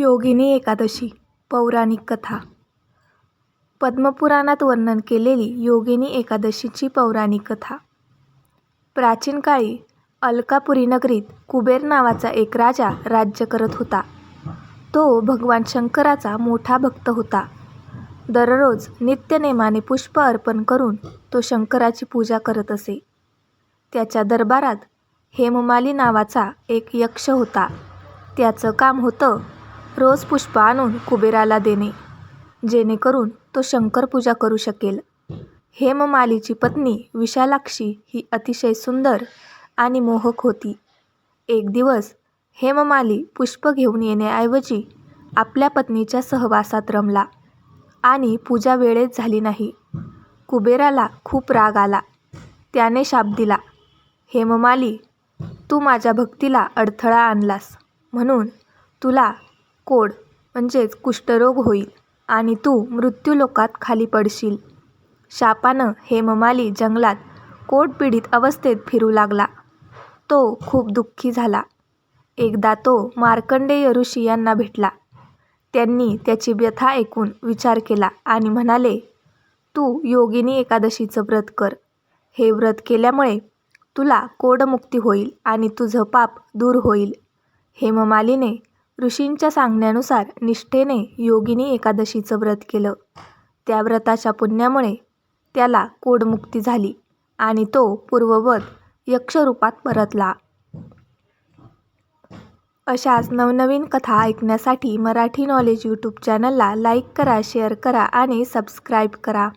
योगिनी एकादशी पौराणिक कथा. पद्मपुराणात वर्णन केलेली योगिनी एकादशीची पौराणिक कथा. प्राचीन काळी अलकापुरी नगरीत कुबेर नावाचा एक राजा राज्य करत होता. तो भगवान शंकराचा मोठा भक्त होता. दररोज नित्यनेमाने पुष्प अर्पण करून तो शंकराची पूजा करत असे. त्याच्या दरबारात हेममाली नावाचा एक यक्ष होता. त्याचं काम होतं रोज पुष्प आणून कुबेराला देणे जेणेकरून तो शंकर पूजा करू शकेल. हेममालीची पत्नी विशालाक्षी ही अतिशय सुंदर आणि मोहक होती. एक दिवस हेममाली पुष्प घेऊन येण्याऐवजी आपल्या पत्नीच्या सहवासात रमला आणि पूजा वेळेत झाली नाही. कुबेराला खूप राग आला. त्याने शाप दिला हेममाली तू माझ्या भक्तीला अडथळा आणलास. म्हणून तुला कोड म्हणजेच कुष्ठरोग होईल आणि तू मृत्यूलोकात खाली पडशील. शापानं हेममाली जंगलात कोटपीडित अवस्थेत फिरू लागला. तो खूप दुःखी झाला. एकदा तो मार्कंडेय ऋषी यांना भेटला. त्यांनी त्याची व्यथा ऐकून विचार केला आणि म्हणाले तू योगिनी एकादशीचं व्रत कर. हे व्रत केल्यामुळे तुला कोडमुक्ती होईल आणि तुझं पाप दूर होईल हेममालीने ऋषींच्या सांगण्यानुसार निष्ठेने योगिनी एकादशीचं व्रत केलं. त्या व्रताच्या पुण्यामुळे त्याला कोडमुक्ती झाली आणि तो पूर्ववत यक्षरूपात परतला. अशाच नवनवीन कथा ऐकण्यासाठी मराठी नॉलेज यूट्यूब चॅनलला लाईक करा शेअर करा आणि सबस्क्राईब करा.